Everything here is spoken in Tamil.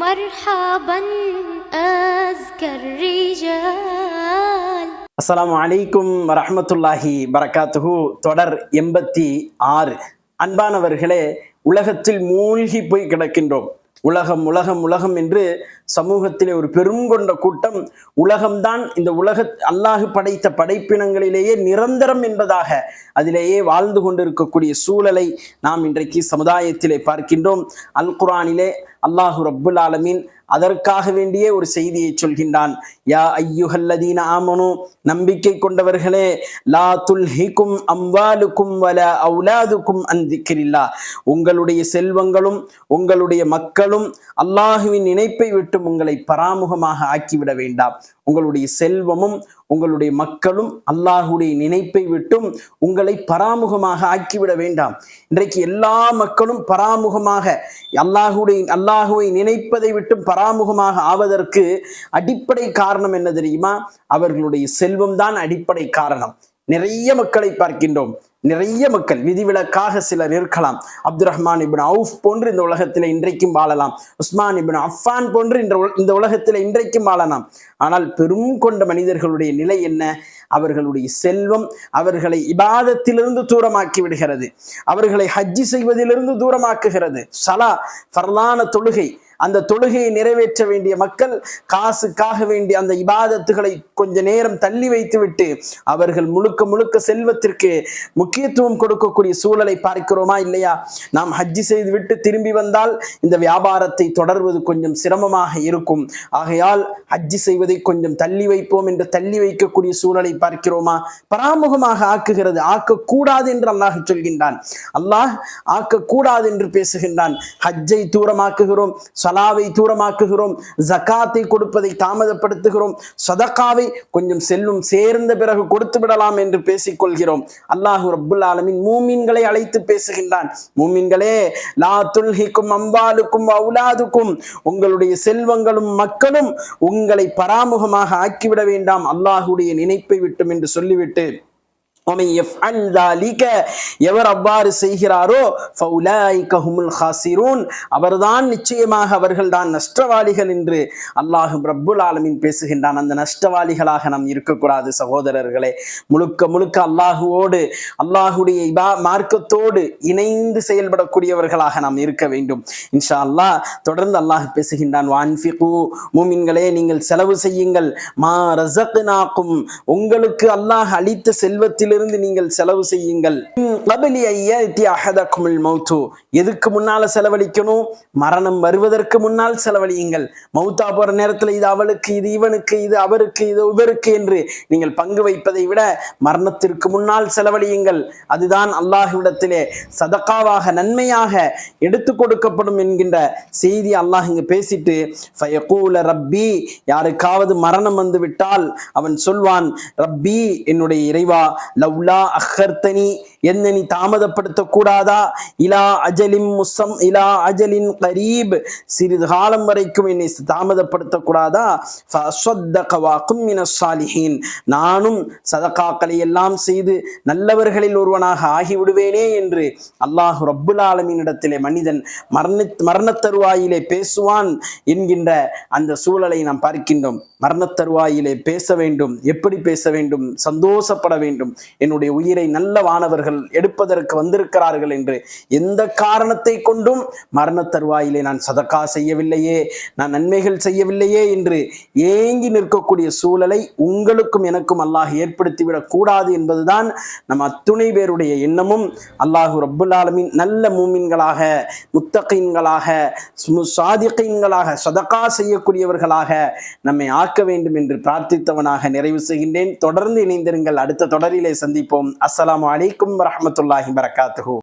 مرحبا أزكى الرجال அஸ்ஸலாமு அலைக்கும் வரஹ்மத்துல்லாஹி பரக்காத்துஹு தொடர் எண்பத்தி ஆறு அன்பானவர்களே உலகத்தில் மூழ்கி போய் கிடக்கின்றோம் உலகம் உலகம் உலகம் என்று சமூகத்திலே ஒரு பெரும் கொண்ட கூட்டம். உலகம்தான் இந்த உலக அல்லாஹு படைத்த படைப்பினங்களிலேயே நிரந்தரம் என்பதாக அதிலேயே வாழ்ந்து கொண்டிருக்கக்கூடிய சூழலை நாம் இன்றைக்கு சமுதாயத்திலே பார்க்கின்றோம். அல் குரானிலே அல்லாஹு ரப்புல் ஆலமீன் அதற்காக வேண்டியே ஒரு செய்தியை சொல்கின்றான். யா ஐயுஹல்லதீன ஆமனு நம்பிக்கை கொண்டவர்களே லா துல்ஹிக்கும் அம்வாலுக்கும் வல அவுலாதுக்கும் அந்திக்கிரில்லா உங்களுடைய செல்வங்களும் உங்களுடைய மக்களும் அல்லாஹுவின் நினைப்பை விட்டு உங்களை பராமுகமாக ஆக்கிவிட வேண்டாம். உங்களுடைய செல்வமும் உங்களுடைய மக்களும் அல்லாஹுடைய நினைப்பை விட்டும் உங்களை பராமுகமாக ஆக்கிவிட வேண்டாம். இன்றைக்கு எல்லா மக்களும் பராமுகமாக அல்லாஹுடைய அல்லாஹுவை நினைப்பதை விட்டும் பராமுகமாக ஆவதற்கு அடிப்படை காரணம் என்ன தெரியுமா? அவர்களுடைய செல்வம் தான் அடிப்படை காரணம். நிறைய மக்களை பார்க்கின்றோம். நிறைய மக்கள் விதிவிலக்காக சிலர் இருக்கலாம். அப்துல் ரஹ்மான் இபின் அவுஃப் போன்று இந்த உலகத்தில் இன்றைக்கும் வாழலாம். உஸ்மான் இபின் அஃபான் போன்று இந்த உல- இந்த உலகத்தில் இன்றைக்கும் வாழலாம். ஆனால் பெரும் கொண்ட மனிதர்களுடைய நிலை என்ன? அவர்களுடைய செல்வம் அவர்களை இபாதத்திலிருந்து தூரமாக்கி விடுகிறது. அவர்களை ஹஜ்ஜி செய்வதிலிருந்து தூரமாக்குகிறது. சலா ஃபர்லான தொழுகை அந்த தொழுகையை நிறைவேற்ற வேண்டிய மக்கள் காசுக்காக வேண்டிய அந்த இபாதத்துகளை கொஞ்ச நேரம் தள்ளி வைத்துவிட்டு அவர்கள் முழுக்க முழுக்க செல்வத்திற்கு முக்கியத்துவம் கொடுக்கக்கூடிய சூழலை பார்க்கிறோமா இல்லையா? நாம் ஹஜ்ஜி செய்து விட்டு திரும்பி வந்தால் இந்த வியாபாரத்தை தொடர்வது கொஞ்சம் சிரமமாக இருக்கும். ஆகையால் ஹஜ்ஜி செய்வதை கொஞ்சம் தள்ளி வைப்போம் என்று தள்ளி வைக்கக்கூடிய சூழலை பார்க்கிறோமா? பராமுகமாக ஆக்குகிறது. ஆக்கக்கூடாது என்று அல்லாஹ் சொல்கின்றான். அல்லாஹ் ஆக்கக்கூடாது என்று பேசுகின்றான். ஹஜ்ஜை தூரமாக்குகிறோம். சலாவை தூரமாக்குகிறோம் ஜக்காத்தை கொடுப்பதை தாமதப்படுத்துகிறோம் சதக்காவை கொஞ்சம் செல்லும் சேர்ந்த பிறகு கொடுத்து விடலாம் என்று பேசிக்கொள்கிறோம். அல்லாஹு ரபுல் ஆலமின் மூமீன்களை அழைத்து பேசுகின்றான். மூமின்களே லா துல்ஹிக்கும் அம்பாலுக்கும் அவுலாதுக்கும் உங்களுடைய செல்வங்களும் மக்களும் உங்களை பராமுகமாக ஆக்கிவிட வேண்டாம். அல்லாஹுடைய நினைப்பை விட்டும் என்று சொல்லிவிட்டு எவர் அவ்வாறு செய்கிறாரோ அவர்தான் நிச்சயமாக அவர்கள் தான் நஷ்டவாளிகள் என்று அல்லாஹும் ரப்புல் ஆலமின் பேசுகின்றான். அந்த நஷ்டவாளிகளாக நாம் இருக்கக்கூடாது சகோதரர்களே. முழுக்க முழுக்க அல்லாஹுவோடு அல்லாஹுடைய மார்க்கத்தோடு இணைந்து செயல்படக்கூடியவர்களாக நாம் இருக்க வேண்டும். இன்ஷா அல்லாஹ் தொடர்ந்து அல்லாஹ் பேசுகின்றான். வான்ஃபிகு நீங்கள் செலவு செய்யுங்கள். மா ரசக்னாக்கும் உங்களுக்கு அல்லாஹ் அளித்த செல்வத்தில் செல்வத்திலிருந்து நீங்கள் செலவு செய்யுங்கள். மௌத்து. எதுக்கு முன்னால செலவழிக்கணும்? மரணம் வருவதற்கு முன்னால் செலவழியுங்கள். மௌத்தா போற நேரத்தில் இது அவளுக்கு இது இவனுக்கு இது அவருக்கு இது இவருக்கு என்று நீங்கள் பங்கு வைப்பதை விட மரணத்திற்கு முன்னால் செலவழியுங்கள். அதுதான் அல்லாஹ்விடத்திலே சதக்காவாக நன்மையாக எடுத்து கொடுக்கப்படும் என்கின்ற செய்தி அல்லாஹ் இங்கு பேசிட்டு ஃபயகூல ரப்பி. யாருக்காவது மரணம் வந்து விட்டால் அவன் சொல்வான் ரப்பி என்னுடைய இறைவா லவ்லா அஹர்தனி என்ன நீ தாமதப்படுத்த கூடாதா இலா அஜலின் முசம் இலா அஜலின் கரீப் சிறிது காலம் வரைக்கும் என்னை தாமதப்படுத்த கூடாதா சாலிஹீன் நானும் சதகாக்களை எல்லாம் செய்து நல்லவர்களில் ஒருவனாக ஆகிவிடுவேனே என்று அல்லாஹ் ரப்புல் ஆலமீனிடத்திலே மனிதன் மரண மரணத் தருவாயிலே பேசுவான் என்கின்ற அந்த சூழலை நாம் பார்க்கின்றோம் மரணத்தருவாயிலே பேச வேண்டும் எப்படி பேச வேண்டும் சந்தோஷப்பட வேண்டும் என்னுடைய உயிரை நல்ல வானவர்கள் எடுப்பதற்கு வந்திருக்கிறார்கள் என்று எந்த காரணத்தை கொண்டும் மரண தருவாயிலே நான் சதக்கா செய்யவில்லையே நான் நன்மைகள் செய்யவில்லையே என்று ஏங்கி நிற்கக்கூடிய சூழலை உங்களுக்கும் எனக்கும் அல்லாஹ் ஏற்படுத்திவிடக் கூடாது என்பதுதான் நம் அத்துணை பேருடைய எண்ணமும். அல்லாஹு ரப்புல் ஆலமின் நல்ல மூமின்களாக முத்தகீன்களாக சாதிகீன்களாக சதக்கா செய்யக்கூடியவர்களாக நம்மை ஆக்க வேண்டும் என்று பிரார்த்தித்தவனாக நிறைவு செய்கின்றேன். தொடர்ந்து இணைந்திருங்கள். அடுத்த தொடரிலே சந்திப்போம். அஸ்ஸலாமு அலைக்கும் வரஹ்மத்துல்லாஹி வரகாத்துஹு